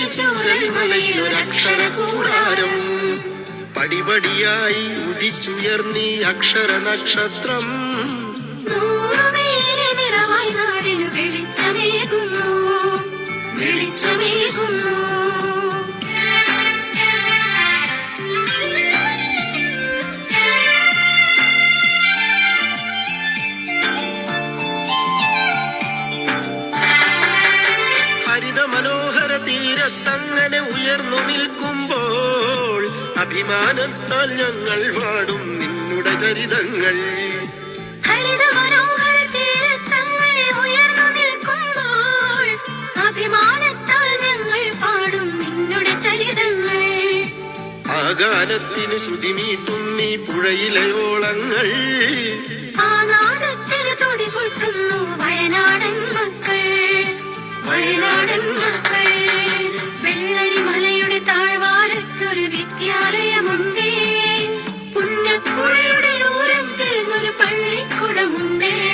പടുത്തുയർത്തി ചൂരൽ മലയിൽ കൂടാരം പടിപടിയായി ഉദിച്ചുയർന്നീ അക്ഷര നക്ഷത്രം ഉയർന്നു നിൽക്കുമ്പോൾ അഭിമാനത്താൽ ഞങ്ങൾ പാടും നിന്നുടെ ചരിതങ്ങൾ. ആകാരത്തിന് ശ്രുതിമീട്ടും നീ പുഴയിലെ ഓളങ്ങൾ വയനാടൻ മക്കൾ. വയനാടൻ മക്കൾ. பள்ளிக்கூடம் முன்னே